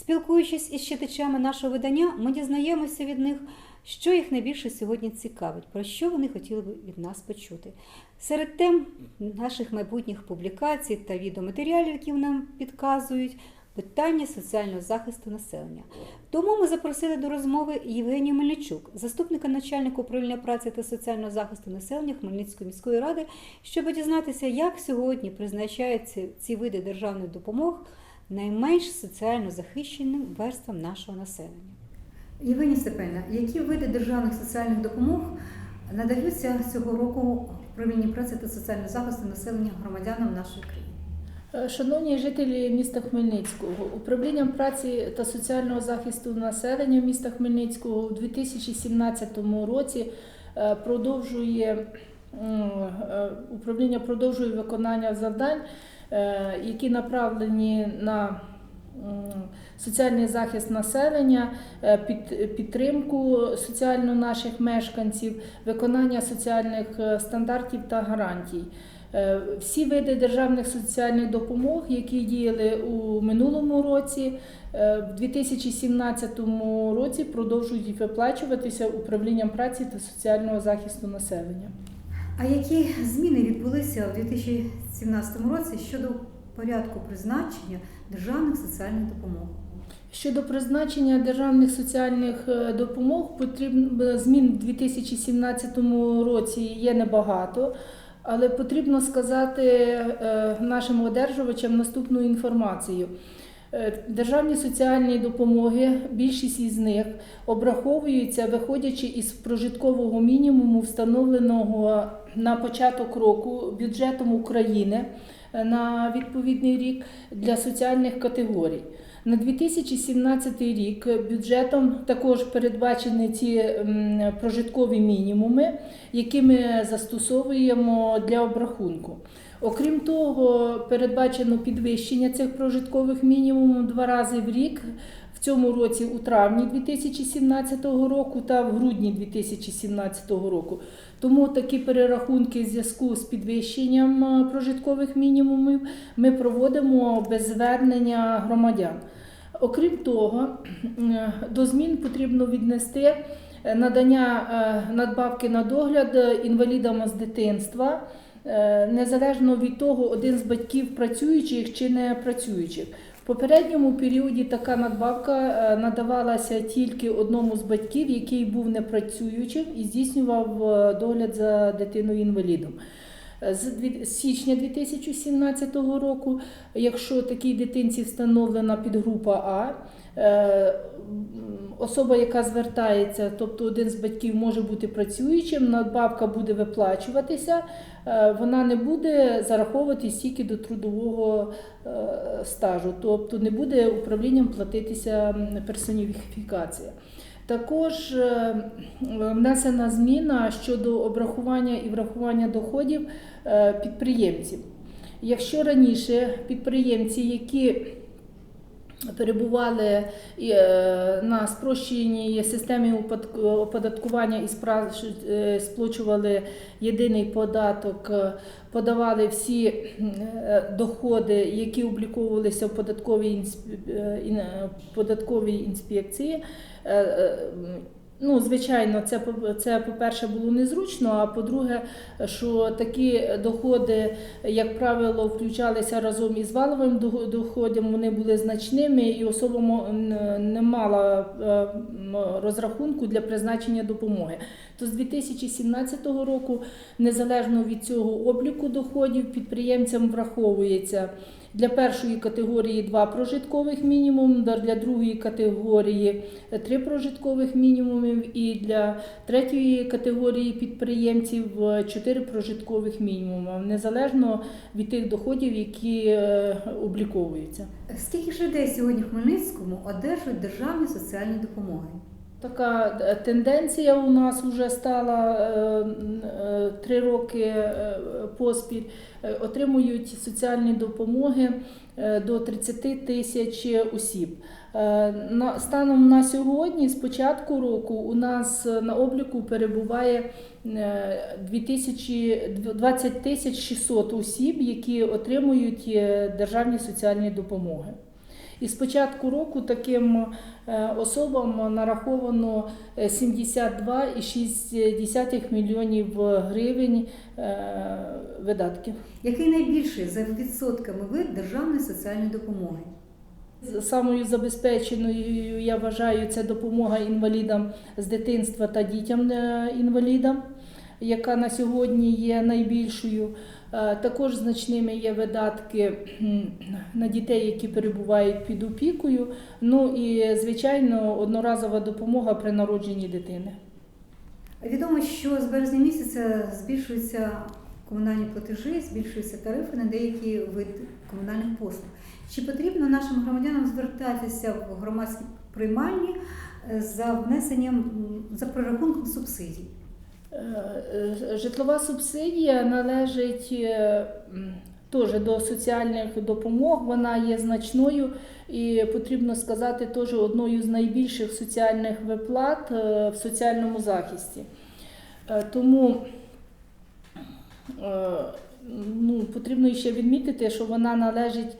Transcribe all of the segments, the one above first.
Спілкуючись із читачами нашого видання, ми дізнаємося від них, що їх найбільше сьогодні цікавить, про що вони хотіли б від нас почути. Серед тем наших майбутніх публікацій та відеоматеріалів, які нам підказують, питання соціального захисту населення. Тому ми запросили до розмови Євгенію Мельничук, заступника начальника управління праці та соціального захисту населення Хмельницької міської ради, щоб дізнатися, як сьогодні призначаються ці види державних допомог найменш соціально захищеним верствам нашого населення. Євгенія Степанівна, які види державних соціальних допомог надаються цього року управлінні праці та соціального захисту населення громадянам нашої країни? Е, Шановні жителі міста Хмельницького, управлінням праці та соціального захисту населення міста Хмельницького у 2017 році е, продовжує е, управління продовжує виконання завдань, які направлені на соціальний захист населення, е, під, підтримку соціально наших мешканців, виконання соціальних е, стандартів та гарантій. Е, Всі види державних соціальних допомог, які діяли у минулому році, е, в 2017 році продовжують виплачуватися управлінням праці та соціального захисту населення. А які зміни відбулися у 2017 році щодо порядку призначення державних соціальних допомог? Щодо призначення державних соціальних е, допомог, потрібно змін в 2017 році є небагато, але потрібно сказати е, нашим одержувачам наступну інформацію. Е, Державні соціальні допомоги, більшість із них обраховуються, виходячи із прожиткового мінімуму, встановленого на початок року бюджетом України е, на відповідний рік для соціальних категорій. На 2017 рік бюджетом також передбачені ці прожиткові мінімуми, які ми застосовуємо для обрахунку. Окрім того, передбачено підвищення цих прожиткових мінімумів два рази в рік. В цьому році у травні 2017 року та в грудні 2017 року. Тому такі перерахунки в зв'язку з підвищенням прожиткових мінімумів ми проводимо без звернення громадян. Окрім того, е, до змін потрібно віднести е, надання е, надбавки на догляд інвалідам з дитинства, незалежно від того, один з батьків працюючих чи не працюючих. Попередньому періоді така надбавка е, надавалася тільки одному з батьків, який був непрацюючим і здійснював е, догляд за дитиною інвалідом. З січня 2017 року, якщо такій дитинці встановлена підгрупа А, е, особа, яка звертається, тобто один з батьків може бути працюючим, надбавка буде виплачуватися, е, вона не буде зараховуватись тільки до трудового е, стажу, тобто не буде управлінням платитися персоніфікація. Також е, внесена зміна щодо обрахування і врахування доходів е, підприємців. Якщо раніше підприємці, які перебували е, на спрощеній системі оподаткування і е, сплачували єдиний податок, е, подавали всі доходи, які обліковувалися в податковій інспекції. Ну, звичайно, це це по-перше було незручно. А по-друге, що такі доходи, як правило, включалися разом із валовим доходом, вони були значними, і особа не мала е, розрахунку для призначення допомоги. То з 2017 року, незалежно від цього обліку доходів, підприємцям враховується для першої категорії два прожиткових мінімум, для другої категорії е, три прожиткових мінімумів, і для третьої категорії підприємців е, чотири прожиткових мінімуми, незалежно від тих доходів, які е, обліковуються. Скільки ж людей сьогодні в Хмельницькому одержують державні соціальні допомоги? Така е, тенденція у нас вже стала е, е, три роки поспіль. Отримують соціальні допомоги до 30 тисяч осіб. Станом на сьогодні, з початку року, у нас на обліку перебуває е, 2000 20 тисяч 600 осіб, які отримують державні соціальні допомоги. І з початку року таким е, особам нараховано е, 72,6 мільйонів гривень е, видатків. Який найбільший за відсотками вид державної соціальної допомоги? Самою забезпеченою я вважаю це допомога інвалідам з дитинства та дітям е, інвалідам, яка на сьогодні є найбільшою. Е, Також значними є видатки на дітей, які перебувають під опікою. Ну і звичайно одноразова допомога при народженні дитини. Відомо, що з березня місяця збільшуються комунальні платежі, збільшуються тарифи на деякі види комунальних послуг. Чи потрібно нашим громадянам звертатися в громадські приймальні е, за внесенням за прорахунком субсидій? Е, е, Житлова субсидія належить е, теж до соціальних допомог. Вона є значною і потрібно сказати, теж одною з найбільших соціальних виплат в соціальному захисті. Тому ну, потрібно ще відмітити, що вона належить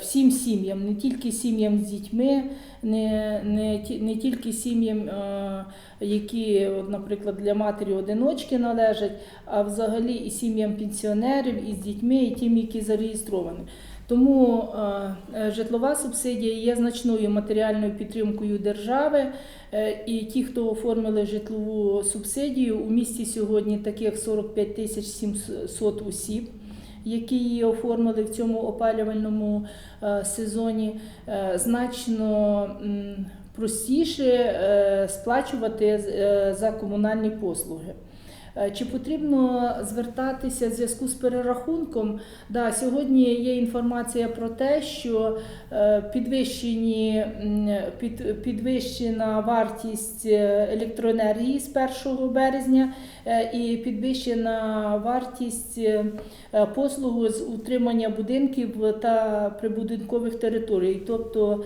всім сім'ям, не тільки сім'ям з дітьми, не, не, не тільки сім'ям, е, які, наприклад, для матері одиночки належать, а взагалі і сім'ям пенсіонерів, і з дітьми, і тим, які зареєстровані. Тому е, е, житлова субсидія є значною матеріальною підтримкою держави. Е, І ті, хто оформили житлову субсидію, у місті сьогодні таких 45 тисяч 700 осіб, які її оформили в цьому опалювальному е, сезоні, е, значно простіше е, сплачувати за комунальні послуги. Е, Чи потрібно звертатися в зв'язку з перерахунком? Да, сьогодні є інформація про те, що е, підвищені, під, підвищена вартість е, електроенергії з 1 березня і підвищена вартість послугу з утримання будинків та прибудинкових територій, тобто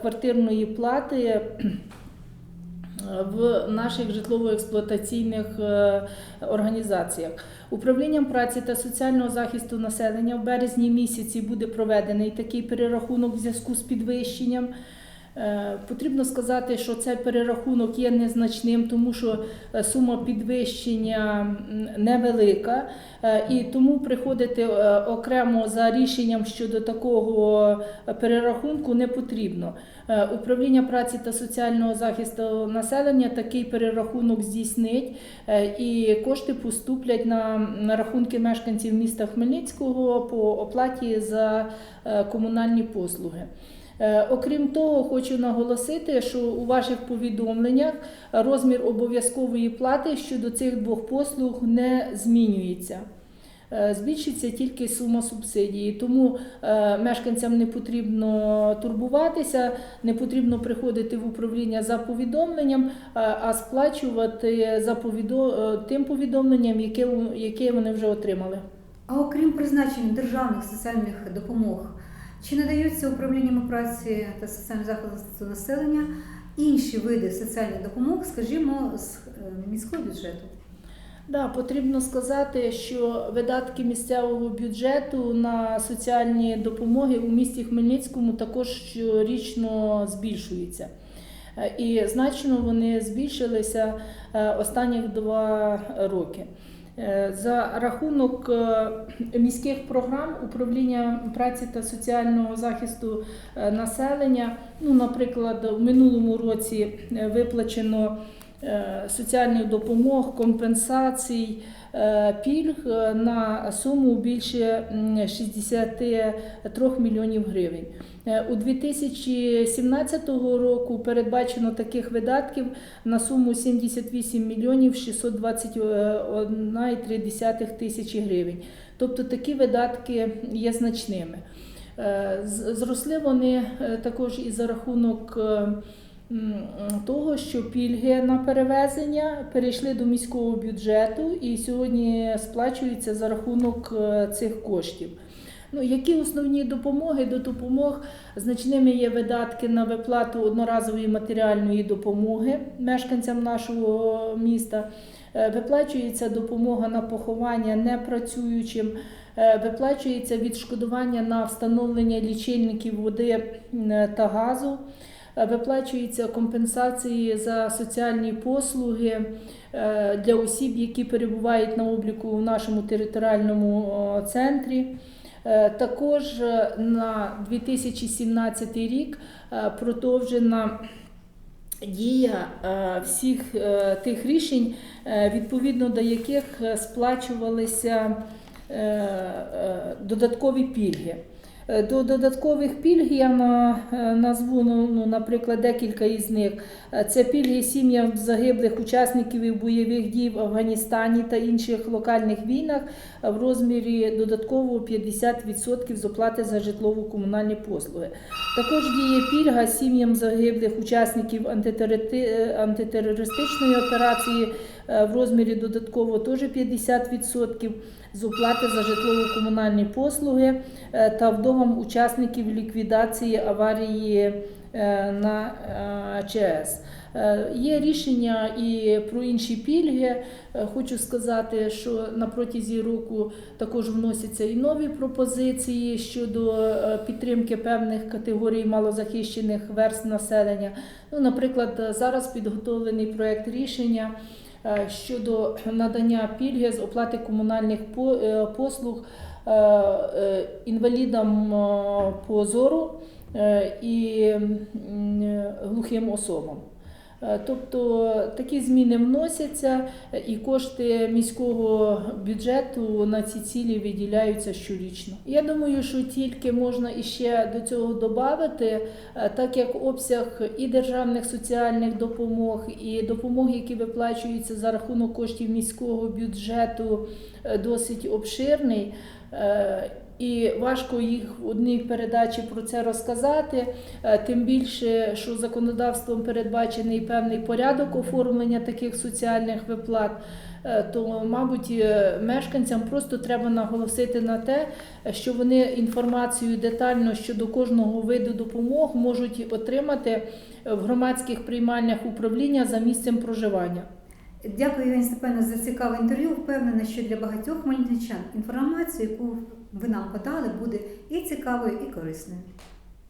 квартирної плати в наших житлово-експлуатаційних е, організаціях. Управлінням праці та соціального захисту населення в березні місяці буде проведений такий перерахунок в зв'язку з підвищенням. Е, Потрібно сказати, що цей перерахунок є незначним, тому що е, сума підвищення невелика, і тому приходити окремо за рішенням щодо такого перерахунку не потрібно. Е, Управління праці та соціального захисту населення такий перерахунок здійснить, е, і кошти поступлять на, рахунки мешканців міста Хмельницького по оплаті за е, комунальні послуги. Окрім того, хочу наголосити, що у ваших повідомленнях розмір обов'язкової плати щодо цих двох послуг не змінюється. Е, Збільшиться тільки сума субсидії, тому е, мешканцям не потрібно турбуватися, не потрібно приходити в управління за повідомленням, е, а сплачувати за тим повідомленням, яке, вони вже отримали. А окрім призначення державних соціальних допомог, чи надаються управліннями праці та соціального захисту населення інші види соціальних допомог, скажімо, з міського бюджету? Да, потрібно сказати, що видатки місцевого бюджету на соціальні допомоги у місті Хмельницькому також щорічно збільшуються. Е, І значно вони збільшилися е, останніх два роки. Е, За рахунок міських програм управління праці та соціального захисту населення, ну, наприклад, в минулому році виплачено соціальних допомог, компенсацій, е, пільг е, на суму більше 63 мільйонів гривень. Е, У 2017 року передбачено таких видатків на суму 78 мільйонів 621,3 тисячі гривень. Тобто такі видатки є значними. Е, Зросли вони е, також і за рахунок е, того, що пільги на перевезення перейшли до міського бюджету і сьогодні сплачуються за рахунок е, цих коштів. Ну, які основні допомоги? До допомог значними є видатки на виплату одноразової матеріальної допомоги мешканцям нашого міста. Е, Виплачується допомога на поховання непрацюючим Е, Виплачується відшкодування на встановлення лічильників води та газу. Е, Виплачуються компенсації за соціальні послуги е, для осіб, які перебувають на обліку в нашому територіальному центрі. Е, Також на 2017 рік продовжена дія всіх тих рішень, відповідно до яких сплачувалися додаткові пільги. Е, До додаткових пільг я на, е, назву, ну, ну, наприклад, декілька із них. Е, Це пільги сім'ям загиблих учасників бойових дій в Афганістані та інших локальних війнах в розмірі додатково 50% з оплати за житлово-комунальні послуги. Також діє пільга сім'ям загиблих учасників антитерористичної операції в розмірі додатково теж 50% з оплати за житлово-комунальні послуги е, та вдовам учасників ліквідації аварії е, на е. Е, Є рішення і про інші пільги. Хочу сказати, що на протязі року також вносяться і нові пропозиції щодо підтримки певних категорій малозахищених верст населення. Ну, наприклад, зараз підготовлений проект рішення щодо надання пільги з оплати комунальних е, послуг е, е, інвалідам е, по зору е, і е, глухим особам. Е, Тобто такі зміни вносяться, і кошти міського бюджету на ці цілі виділяються щорічно. Я думаю, що тільки можна іще до цього додати, е, так як обсяг і державних соціальних допомог, і допомог, які виплачуються за рахунок коштів міського бюджету, е, досить обширний. І важко їх в одній передачі про це розказати, Е, тим більше, що законодавством передбачений певний порядок оформлення таких соціальних виплат. Е, То, мабуть, е, мешканцям просто треба наголосити на те, що вони інформацію детально щодо кожного виду допомог можуть отримати в громадських приймальнях управління за місцем проживання. Дякую, Євгенія Степановна, за цікаве інтерв'ю. Впевнена, що для багатьох хмельничан інформацію, яку ви нам подали, буде і цікавою, і корисною.